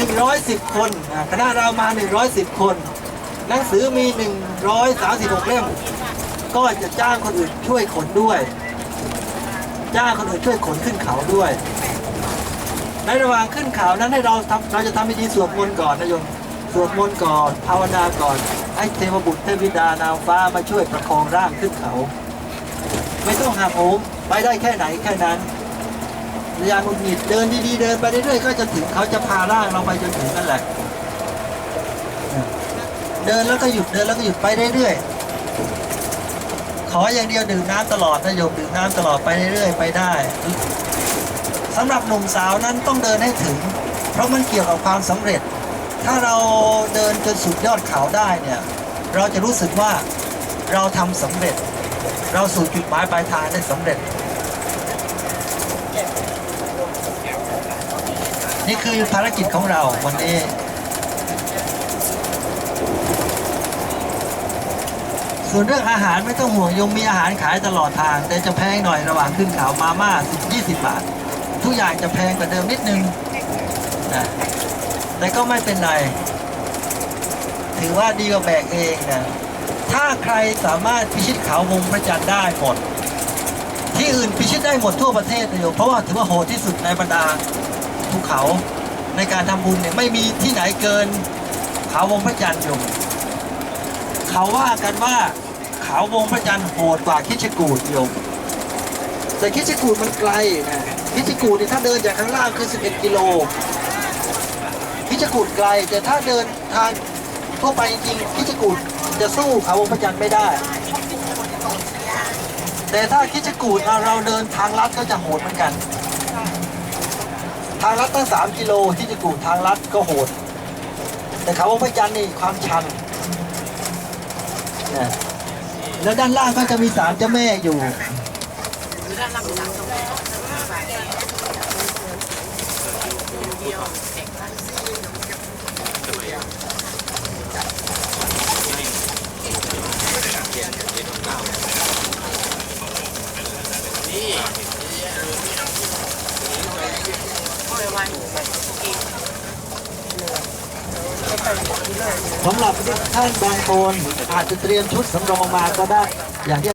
110 คนอ่าคณะเรามา 110 คน หนังสือมี 136 เล่ม ก็จะจ้างคนอื่นช่วยขนด้วย จ้างคนอื่นช่วยขนขึ้นเขาด้วย ในระหว่างขึ้นเขานั้นให้เราทำเราจะทำพิธีสวดมนต์ก่อนนะโยมสวดมนต์ก่อนภาวนาก่อนให้เทวบุตรเทพธิดานางฟ้ามาช่วยประคองร่างขึ้นเขา ไม่ต้องหักโหมไปได้แค่ไหนแค่นั้น ยาหงุดหงิดเดินดีๆเดินไปเรื่อยๆก็จะถึงเขาจะพาร่างเราไปจนถึงนั่นแหละ เดินแล้วก็หยุดเดินแล้วก็หยุดไปเรื่อยๆขออย่างเดียวดื่มน้ำตลอดนะโยมดื่มน้ำตลอดไปเรื่อยๆไปได้สำหรับหนุ่มสาวนั้นต้องเดินให้ถึง เพราะมันเกี่ยวกับความสำเร็จ ถ้าเราเดินจนสุดยอดเขาได้เนี่ย เราจะรู้สึกว่าเราทำสำเร็จ เราสู่จุดหมายปลายทางได้สำเร็จ นี่คือภารกิจของเราวันนี้ ส่วนเรื่องอาหารไม่ต้องห่วงโยมมีอาหารขายตลอดทาง แต่จะแพงหน่อยระหว่างขึ้นเขามาม่า10 20 บาท ทุกอย่างจะแพงกว่าเดิมนิดนึงนะแต่ก็ไม่เป็นไร ถือว่าดีกว่าแบกเองนะถ้าใครสามารถพิชิตเขาวงพระจันทร์ได้หมด ที่อื่นพิชิตได้หมดทั่วประเทศเลยเพราะว่าถือว่าโหดที่สุดในบรรดา ภูเขาในการทำบุญเนี่ยไม่มีที่ไหนเกิน เขาวงพระจันทร์โยมเขาว่ากันว่าเขาวงพระจันทร์โหดกว่าคิชกูดโยมแต่คิชกูดมันไกลนะคิชกูดนี่ยถ้าเดินจากข้างล่างคือ 11 กิโลคิชกูดไกล แต่ถ้าเดินทางทั่วไปจริงคิชกูดจะสู้เขาวงพระจันทร์ไม่ได้ แต่ถ้าคิชกูดเราเดินทางลัดก็จะโหดเหมือนกัน ทางลัดตั้ง 3 กิโลคิชกูทางลัดก็โหด แต่เขาวงพระจันทร์นี่ความชันนี่ยแล้วด้านล่างก็จะมีศาลเจ้าแม่อยู่ สำหรับท่านบางคนอาจจะเตรียมชุดสำรองมาก็ได้อย่างที่